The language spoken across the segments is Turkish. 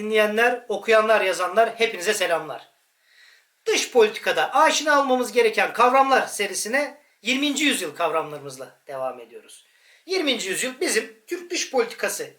dinleyenler, okuyanlar, yazanlar hepinize selamlar. Dış politikada aşina olmamız gereken kavramlar serisine 20. yüzyıl kavramlarımızla devam ediyoruz. 20. yüzyıl bizim Türk dış politikası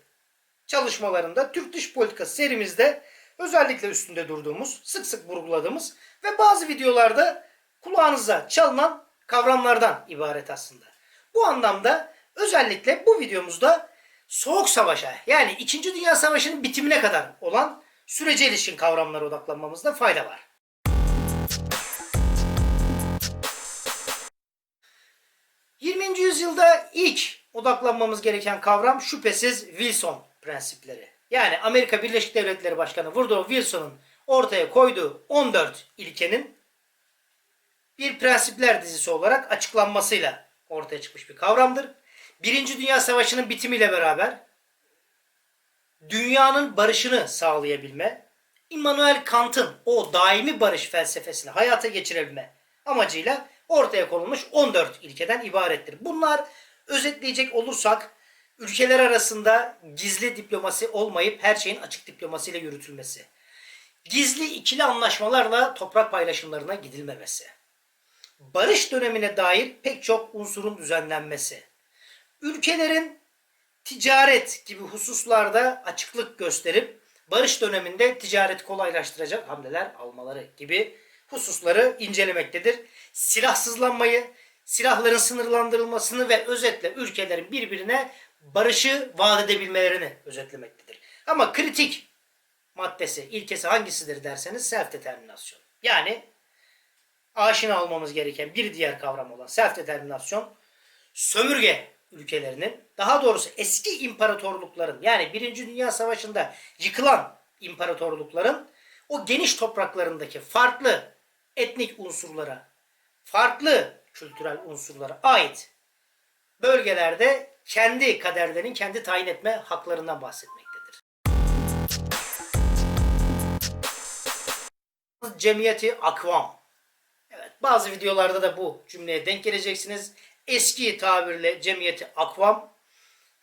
çalışmalarında, Türk dış politikası serimizde özellikle üstünde durduğumuz, sık sık vurguladığımız ve bazı videolarda kulağınıza çalınan kavramlardan ibaret aslında. Bu anlamda özellikle bu videomuzda Soğuk Savaş'a yani 2. Dünya Savaşı'nın bitimine kadar olan sürece ilişkin kavramlara odaklanmamızda fayda var. ...20. yüzyılda ilk odaklanmamız gereken kavram şüphesiz Wilson prensipleri. Yani Amerika Birleşik Devletleri Başkanı Woodrow Wilson'un ortaya koyduğu 14 ilkenin bir prensipler dizisi olarak açıklanmasıyla ortaya çıkmış bir kavramdır. Birinci Dünya Savaşı'nın bitimiyle beraber dünyanın barışını sağlayabilme, Immanuel Kant'ın o daimi barış felsefesini hayata geçirebilme amacıyla ortaya konulmuş 14 ilkeden ibarettir. Bunlar özetleyecek olursak ülkeler arasında gizli diplomasi olmayıp her şeyin açık diplomasıyla yürütülmesi, gizli ikili anlaşmalarla toprak paylaşımlarına gidilmemesi, barış dönemine dair pek çok unsurun düzenlenmesi, ülkelerin ticaret gibi hususlarda açıklık gösterip barış döneminde ticareti kolaylaştıracak hamleler almaları gibi hususları incelemektedir. Silahsızlanmayı, silahların sınırlandırılmasını ve özetle ülkelerin birbirine barışı vaat edebilmelerini özetlemektedir. Ama kritik maddesi, ilkesi hangisidir derseniz self determinasyon. Yani aşina olmamız gereken bir diğer kavram olan self determinasyon sömürge ülkelerinin daha doğrusu eski imparatorlukların yani Birinci Dünya Savaşı'nda yıkılan imparatorlukların o geniş topraklarındaki farklı etnik unsurlara, farklı kültürel unsurlara ait bölgelerde kendi kaderlerinin kendi tayin etme haklarından bahsetmektedir. Cemiyeti Akvam. Evet, bazı videolarda da bu cümleye denk geleceksiniz. Eski tabirle Cemiyeti Akvam,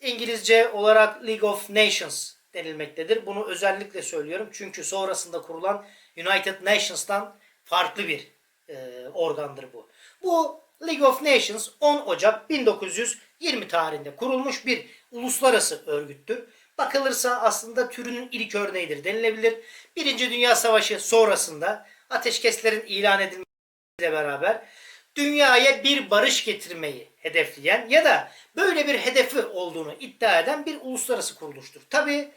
İngilizce olarak League of Nations denilmektedir. Bunu özellikle söylüyorum çünkü sonrasında kurulan United Nations'tan farklı bir e, organdır bu. Bu League of Nations 10 Ocak 1920 tarihinde kurulmuş bir uluslararası örgüttür. Bakılırsa aslında türünün ilk örneğidir denilebilir. Birinci Dünya Savaşı sonrasında ateşkeslerin ilan edilmesiyle beraber dünyaya bir barış getirmeyi hedefleyen ya da böyle bir hedefi olduğunu iddia eden bir uluslararası kuruluştur. Tabi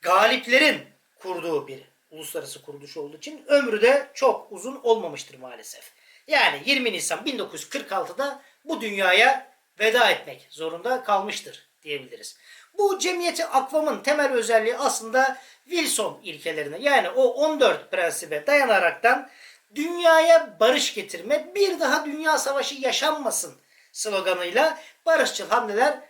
galiplerin kurduğu bir uluslararası kuruluş olduğu için ömrü de çok uzun olmamıştır maalesef. Yani 20 Nisan 1946'da bu dünyaya veda etmek zorunda kalmıştır diyebiliriz. Bu cemiyeti akvamın temel özelliği aslında Wilson ilkelerine yani o 14 prensibe dayanaraktan dünyaya barış getirme, bir daha dünya savaşı yaşanmasın sloganıyla barışçıl hamleler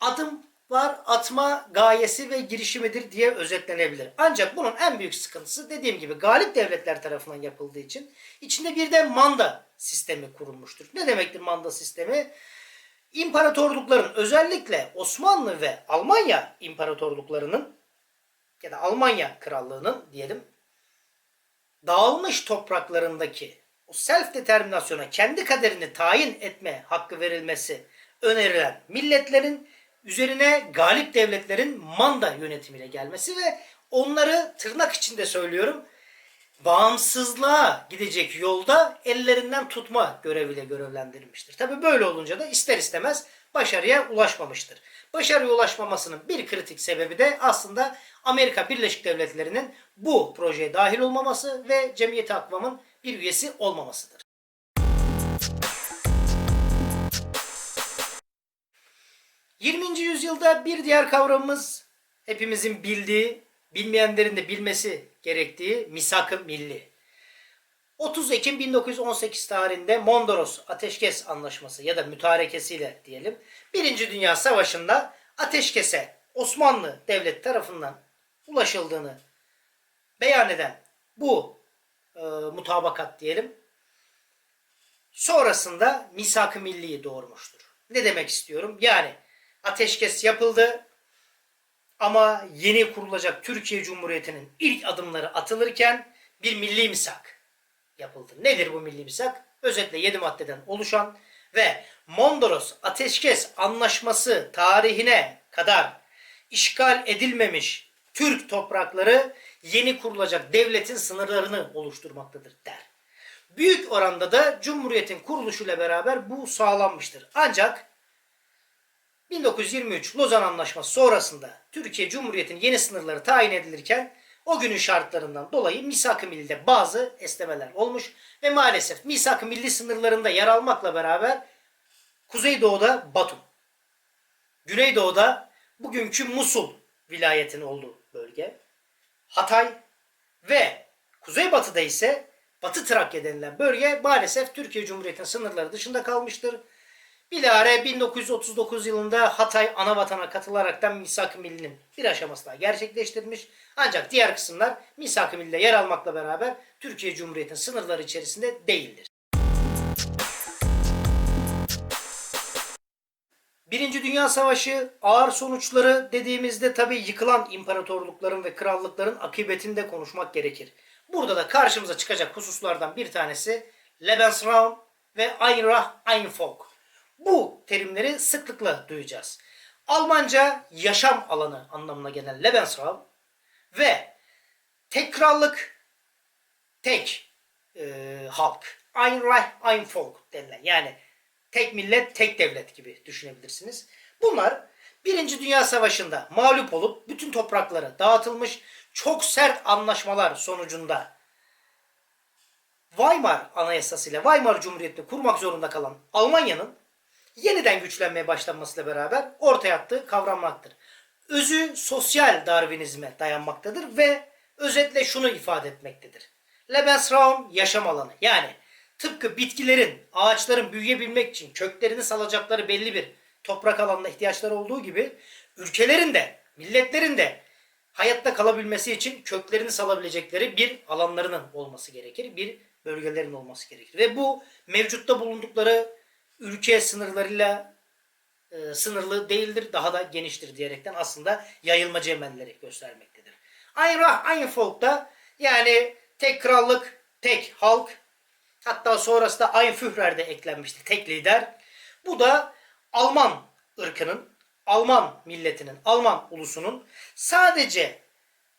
adım var atma gayesi ve girişimidir diye özetlenebilir. Ancak bunun en büyük sıkıntısı dediğim gibi galip devletler tarafından yapıldığı için içinde bir de manda sistemi kurulmuştur. Ne demektir manda sistemi? İmparatorlukların özellikle Osmanlı ve Almanya imparatorluklarının ya da Almanya krallığının diyelim dağılmış topraklarındaki o self determinasyona kendi kaderini tayin etme hakkı verilmesi önerilen milletlerin üzerine galip devletlerin manda yönetimiyle gelmesi ve onları tırnak içinde söylüyorum bağımsızlığa gidecek yolda ellerinden tutma göreviyle görevlendirilmiştir. Tabi böyle olunca da ister istemez başarıya ulaşmamıştır. Başarıya ulaşmamasının bir kritik sebebi de aslında Amerika Birleşik Devletleri'nin bu projeye dahil olmaması ve Cemiyeti Akvam'ın bir üyesi olmamasıdır. ...20. yüzyılda bir diğer kavramımız... ...hepimizin bildiği, bilmeyenlerin de bilmesi gerektiği misak-ı milli. 30 Ekim 1918 tarihinde Mondros Ateşkes Anlaşması ya da mütarekesiyle diyelim Birinci Dünya Savaşı'nda ateşkese Osmanlı Devleti tarafından ulaşıldığını beyan eden bu e, mutabakat diyelim sonrasında misak-ı milliyi doğurmuştur. Ne demek istiyorum? Yani ateşkes yapıldı. Ama yeni kurulacak Türkiye Cumhuriyeti'nin ilk adımları atılırken bir milli misak yapıldı. Nedir bu milli misak? Özetle 7 maddeden oluşan ve Mondros Ateşkes Anlaşması tarihine kadar işgal edilmemiş Türk toprakları yeni kurulacak devletin sınırlarını oluşturmaktadır der. Büyük oranda da Cumhuriyet'in kuruluşuyla beraber bu sağlanmıştır. Ancak 1923 Lozan Anlaşması sonrasında Türkiye Cumhuriyeti'nin yeni sınırları tayin edilirken o günün şartlarından dolayı Misak-ı Milli'de bazı esnemeler olmuş ve maalesef Misak-ı Milli sınırlarında yer almakla beraber Kuzeydoğu'da Batum, Güneydoğu'da bugünkü Musul vilayetinin olduğu bölge, Hatay ve Kuzeybatı'da ise Batı Trakya denilen bölge maalesef Türkiye Cumhuriyeti'nin sınırları dışında kalmıştır. Bilahare 1939 yılında Hatay anavatana katılaraktan Misak-ı Milli'nin bir aşaması daha gerçekleştirilmiş. Ancak diğer kısımlar Misak-ı Milli'de yer almakla beraber Türkiye Cumhuriyeti'nin sınırları içerisinde değildir. Birinci Dünya Savaşı ağır sonuçları dediğimizde tabi yıkılan imparatorlukların ve krallıkların akıbetini de konuşmak gerekir. Burada da karşımıza çıkacak hususlardan bir tanesi Lebensraum ve Einrach Einfolk. Bu terimleri sıklıkla duyacağız. Almanca yaşam alanı anlamına gelen Lebensraum ve tek krallık, tek e, halk. Einreich, Einfolk denilen yani tek millet, tek devlet gibi düşünebilirsiniz. Bunlar Birinci Dünya Savaşı'nda mağlup olup bütün toprakları dağıtılmış çok sert anlaşmalar sonucunda Weimar Anayasası ile Weimar Cumhuriyeti'ni kurmak zorunda kalan Almanya'nın yeniden güçlenmeye başlanmasıyla beraber ortaya attığı kavranmaktır. Özü sosyal Darwinizme dayanmaktadır ve özetle şunu ifade etmektedir. Lebensraum yaşam alanı yani tıpkı bitkilerin, ağaçların büyüyebilmek için köklerini salacakları belli bir toprak alanına ihtiyaçları olduğu gibi ülkelerin de, milletlerin de hayatta kalabilmesi için köklerini salabilecekleri bir alanlarının olması gerekir. Bir bölgelerin olması gerekir. Ve bu mevcutta bulundukları ülke sınırlarıyla e, sınırlı değildir, daha da geniştir diyerekten aslında yayılmacı emelleri göstermektedir. Einrach Einfolk'ta yani tek krallık, tek halk, hatta sonrasında Einführer de eklenmişti, tek lider. Bu da Alman ırkının, Alman milletinin, Alman ulusunun sadece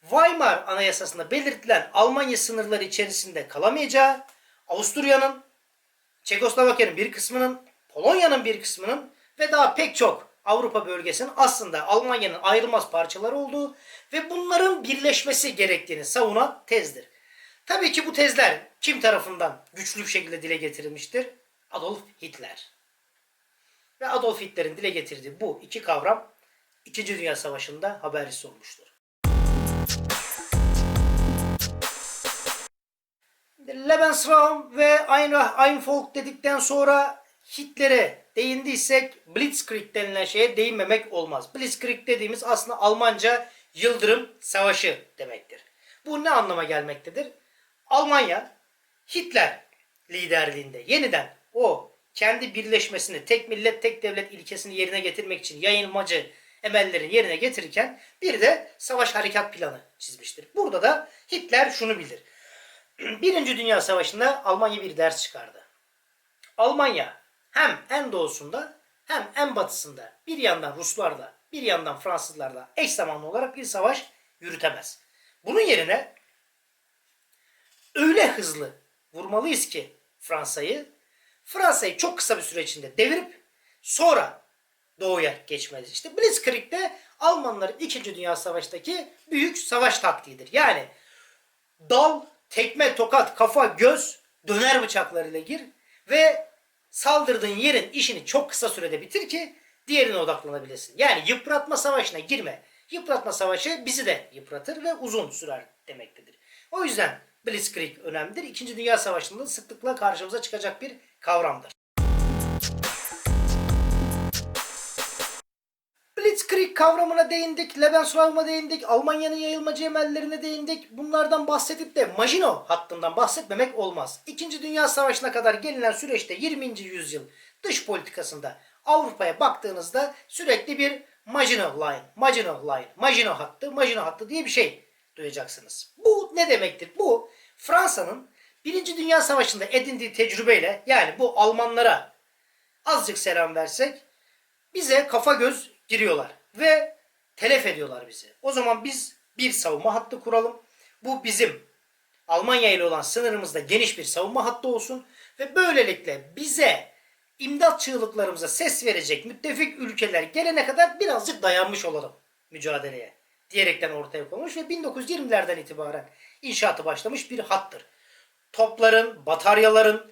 Weimar Anayasası'nda belirtilen Almanya sınırları içerisinde kalamayacağı, Avusturya'nın, Çekoslovakya'nın bir kısmının, Polonya'nın bir kısmının ve daha pek çok Avrupa bölgesinin aslında Almanya'nın ayrılmaz parçaları olduğu ve bunların birleşmesi gerektiğini savunan tezdir. Tabii ki bu tezler kim tarafından güçlü bir şekilde dile getirilmiştir? Adolf Hitler. Ve Adolf Hitler'in dile getirdiği bu iki kavram İkinci Dünya Savaşı'nda habercisi olmuştur. Lebensraum ve Einrach Einfolk dedikten sonra Hitler'e değindiysek Blitzkrieg denilen şeye değinmemek olmaz. Blitzkrieg dediğimiz aslında Almanca yıldırım savaşı demektir. Bu ne anlama gelmektedir? Almanya Hitler liderliğinde yeniden o kendi birleşmesini, tek millet, tek devlet ilkesini yerine getirmek için yayılmacı emellerin yerine getirirken bir de savaş harekat planı çizmiştir. Burada da Hitler şunu bilir. Birinci Dünya Savaşı'nda Almanya bir ders çıkardı. Almanya hem en doğusunda hem en batısında bir yandan Ruslarla bir yandan Fransızlarla eş zamanlı olarak bir savaş yürütemez. Bunun yerine öyle hızlı vurmalıyız ki Fransa'yı Fransa'yı çok kısa bir süre içinde devirip sonra doğuya geçmeliyiz. İşte Blitzkrieg de Almanların 2. Dünya Savaşı'ndaki büyük savaş taktiğidir. Yani dal, tekme, tokat, kafa, göz, döner bıçaklarıyla gir ve saldırdığın yerin işini çok kısa sürede bitir ki diğerine odaklanabilesin. Yani yıpratma savaşına girme. Yıpratma savaşı bizi de yıpratır ve uzun sürer demektedir. O yüzden Blitzkrieg önemlidir. İkinci Dünya Savaşı'nda sıklıkla karşımıza çıkacak bir kavramdır. Blitzkrieg kavramına değindik, Lebensraum'a değindik, Almanya'nın yayılmacı emellerine değindik. Bunlardan bahsedip de Maginot hattından bahsetmemek olmaz. İkinci Dünya Savaşı'na kadar gelinen süreçte 20. yüzyıl dış politikasında Avrupa'ya baktığınızda sürekli bir Maginot Line, Maginot Line, Maginot hattı, Maginot hattı diye bir şey duyacaksınız. Bu ne demektir? Bu Fransa'nın Birinci Dünya Savaşı'nda edindiği tecrübeyle yani bu Almanlara azıcık selam versek bize kafa göz giriyorlar ve telef ediyorlar bizi. O zaman biz bir savunma hattı kuralım. Bu bizim Almanya ile olan sınırımızda geniş bir savunma hattı olsun ve böylelikle bize imdat çığlıklarımıza ses verecek müttefik ülkeler gelene kadar birazcık dayanmış olalım mücadeleye diyerekten ortaya konmuş ve 1920'lerden itibaren inşaatı başlamış bir hattır. Topların, bataryaların,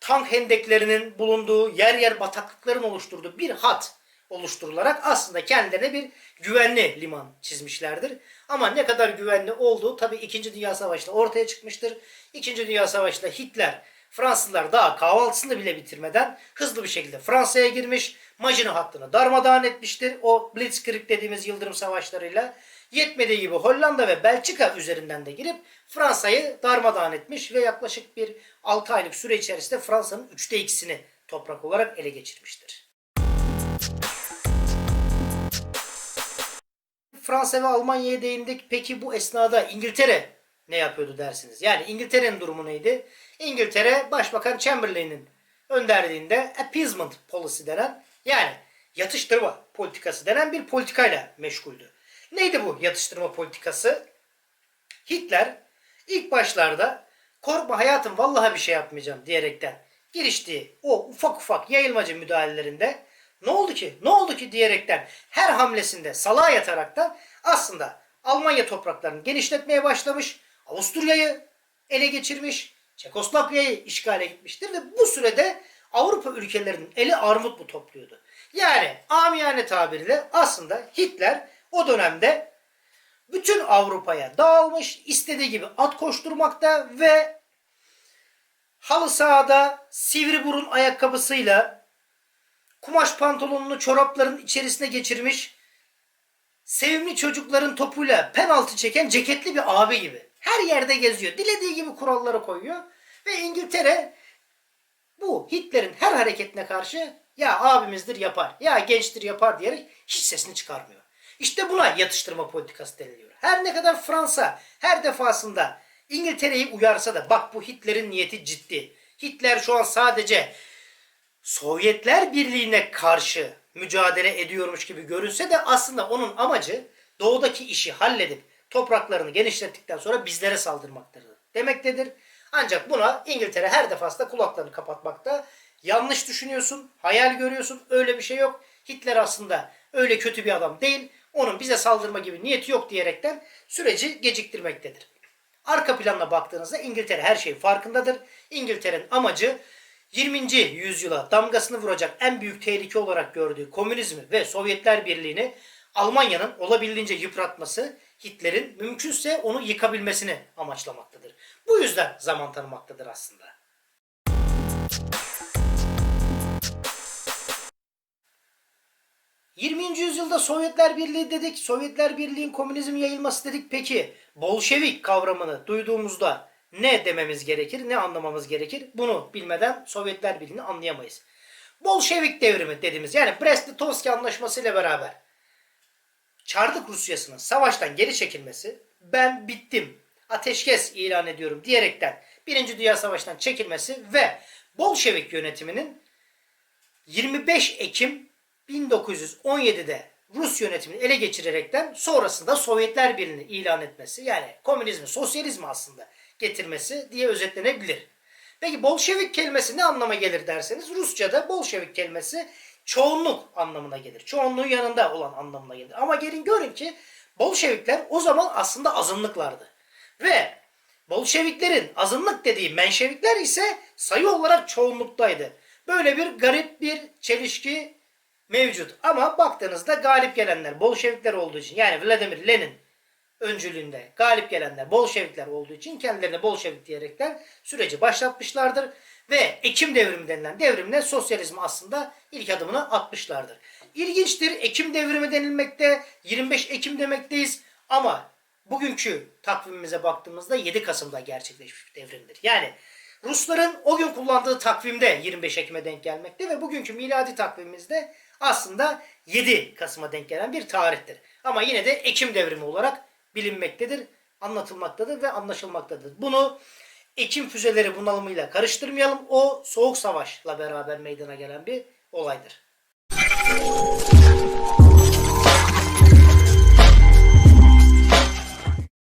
tank hendeklerinin bulunduğu yer yer bataklıkların oluşturduğu bir hat oluşturularak aslında kendilerine bir güvenli liman çizmişlerdir. Ama ne kadar güvenli olduğu tabii 2. Dünya Savaşı'nda ortaya çıkmıştır. 2. Dünya Savaşı'nda Hitler Fransızlar daha kahvaltısını bile bitirmeden hızlı bir şekilde Fransa'ya girmiş. Maginot hattını darmadağın etmiştir. O Blitzkrieg dediğimiz yıldırım savaşlarıyla. Yetmediği gibi Hollanda ve Belçika üzerinden de girip Fransa'yı darmadağın etmiş ve yaklaşık bir 6 aylık süre içerisinde Fransa'nın 3'te 2'sini toprak olarak ele geçirmiştir. Fransa ve Almanya'ya değindik. Peki bu esnada İngiltere ne yapıyordu dersiniz? Yani İngiltere'nin durumu neydi? İngiltere Başbakan Chamberlain'in önderliğinde appeasement policy denen yani yatıştırma politikası denen bir politikayla meşguldü. Neydi bu yatıştırma politikası? Hitler ilk başlarda korkma hayatım vallahi bir şey yapmayacağım diyerekten giriştiği o ufak ufak yayılmacı müdahalelerinde ne oldu ki ne oldu ki diyerekten her hamlesinde salağa yataraktan aslında Almanya topraklarını genişletmeye başlamış. Avusturya'yı ele geçirmiş. Çekoslovakya'yı işgale gitmiştir ve bu sürede Avrupa ülkelerinin eli armut mu topluyordu. Yani amiyane tabiriyle aslında Hitler o dönemde bütün Avrupa'ya dağılmış, istediği gibi at koşturmakta ve halı sahada sivri burun ayakkabısıyla kumaş pantolonunu çorapların içerisine geçirmiş, sevimli çocukların topuyla penaltı çeken ceketli bir abi gibi. Her yerde geziyor. Dilediği gibi kuralları koyuyor. Ve İngiltere bu Hitler'in her hareketine karşı ya abimizdir yapar, ya gençtir yapar diyerek hiç sesini çıkarmıyor. İşte buna yatıştırma politikası deniliyor. Her ne kadar Fransa her defasında İngiltere'yi uyarsa da bak bu Hitler'in niyeti ciddi. Hitler şu an sadece Sovyetler Birliği'ne karşı mücadele ediyormuş gibi görünse de aslında onun amacı doğudaki işi halledip topraklarını genişlettikten sonra bizlere saldırmaktır demektedir. Ancak buna İngiltere her defasında kulaklarını kapatmakta. Yanlış düşünüyorsun, hayal görüyorsun. Öyle bir şey yok. Hitler aslında öyle kötü bir adam değil. Onun bize saldırma gibi niyeti yok diyerekten süreci geciktirmektedir. Arka planına baktığınızda İngiltere her şeyin farkındadır. İngiltere'nin amacı 20. yüzyıla damgasını vuracak en büyük tehlike olarak gördüğü komünizmi ve Sovyetler Birliği'ni Almanya'nın olabildiğince yıpratması, Hitler'in mümkünse onu yıkabilmesini amaçlamaktadır. Bu yüzden zaman tanımaktadır aslında. ...20. yüzyılda Sovyetler Birliği dedik, Sovyetler Birliği'nin komünizm yayılması dedik. Peki Bolşevik kavramını duyduğumuzda ne dememiz gerekir, ne anlamamız gerekir? Bunu bilmeden Sovyetler Birliği'ni anlayamayız. Bolşevik devrimi dediğimiz yani Brest-Litovski anlaşması ile beraber Çarlık Rusyası'nın savaştan geri çekilmesi, ben bittim, ateşkes ilan ediyorum diyerekten Birinci Dünya Savaşı'ndan çekilmesi ve Bolşevik yönetiminin 25 Ekim 1917'de Rus yönetimini ele geçirerekten sonrasında Sovyetler Birliği'ni ilan etmesi yani komünizmi, sosyalizmi aslında getirmesi diye özetlenebilir. Peki Bolşevik kelimesi ne anlama gelir derseniz Rusça'da Bolşevik kelimesi çoğunluk anlamına gelir. Çoğunluğun yanında olan anlamına gelir. Ama gelin görün ki Bolşevikler o zaman aslında azınlıklardı. Ve Bolşeviklerin azınlık dediği Menşevikler ise sayı olarak çoğunluktaydı. Böyle bir garip bir çelişki mevcut. Ama baktığınızda galip gelenler Bolşevikler olduğu için yani Vladimir Lenin öncülüğünde galip gelenler Bolşevikler olduğu için kendilerine Bolşevik diyerekten süreci başlatmışlardır. Ve Ekim devrimi denilen devrimle sosyalizmi aslında ilk adımını atmışlardır. İlginçtir. Ekim devrimi denilmekte. 25 Ekim demekteyiz. Ama bugünkü takvimimize baktığımızda 7 Kasım'da gerçekleşmiş bir devrimdir. Yani Rusların o gün kullandığı takvimde 25 Ekim'e denk gelmekte ve bugünkü miladi takvimimizde aslında 7 Kasım'a denk gelen bir tarihtir. Ama yine de Ekim devrimi olarak bilinmektedir, anlatılmaktadır ve anlaşılmaktadır. Bunu Ekim füzeleri bunalımıyla karıştırmayalım. O Soğuk Savaş'la beraber meydana gelen bir olaydır.